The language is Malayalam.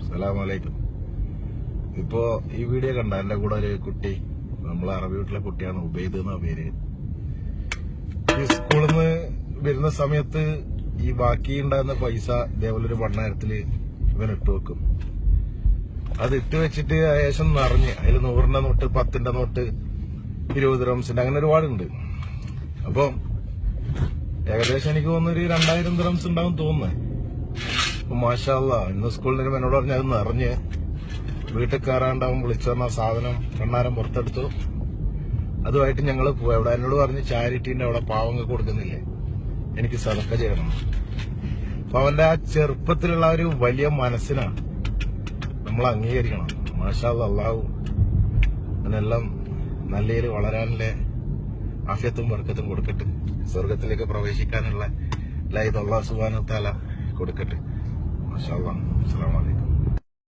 അസ്സലാമലൈക്കും. ഇപ്പോ ഈ വീഡിയോ കണ്ട എന്റെ കൂടെ ഒരു കുട്ടി നമ്മളെ അറബി വീട്ടിലെ കുട്ടിയാണ് ഉബൈദ് എന്ന പേര്. ഈ സ്കൂളിൽ നിന്ന് വരുന്ന സമയത്ത് ഈ ബാക്കി ഉണ്ടാകുന്ന പൈസ ഇതേപോലെ ഒരു വണ്ണായിരത്തിൽ ഇവൻ ഇട്ട് വെക്കും. അത് ഇട്ട് വെച്ചിട്ട് ഏകദേശം നിറഞ്ഞ് അതിൽ നൂറിന്റെ നോട്ട് പത്തിന്റെ നോട്ട് ഇരുപത് റംസിന്റെ അങ്ങനെ ഒരുപാടുണ്ട്. അപ്പം ഏകദേശം എനിക്ക് തോന്നുന്നൊരു രണ്ടായിരം റംസ് ഉണ്ടാവും തോന്നുന്നേ. മാഷാല്ല ഇന്ന് സ്കൂളിൽ നിന്ന് എന്നോട് പറഞ്ഞു അത് നിറഞ്ഞ്. വീട്ടിൽ കയറാണ്ടാവും വിളിച്ചു പറഞ്ഞ സാധനം കണ്ണാരം പുറത്തെടുത്തു. അതുമായിട്ട് ഞങ്ങൾ പോയി. അവിടെ എന്നോട് പറഞ്ഞ് ചാരിറ്റീന്റെ അവിടെ പാവങ്ങൾക്ക് കൊടുക്കുന്നില്ലേ? എനിക്ക് സതക്ക ചെയ്യണം. അപ്പൊ അവന്റെ ആ ചെറുപ്പത്തിലുള്ള ഒരു വലിയ മനസ്സിനാ നമ്മൾ അംഗീകരിക്കണം. മാഷാല്ല അള്ളാഹു അതിനെല്ലാം നല്ല രീതിയിൽ വളരാനുള്ള ആഫ്യത്തും വർക്കത്തും കൊടുക്കട്ടെ. സ്വർഗത്തിലേക്ക് പ്രവേശിക്കാനുള്ള ലൈദ് അള്ളാഹു സുബാനത്താല താല കൊടുക്കട്ടെ. masya Allah. Assalamualaikum.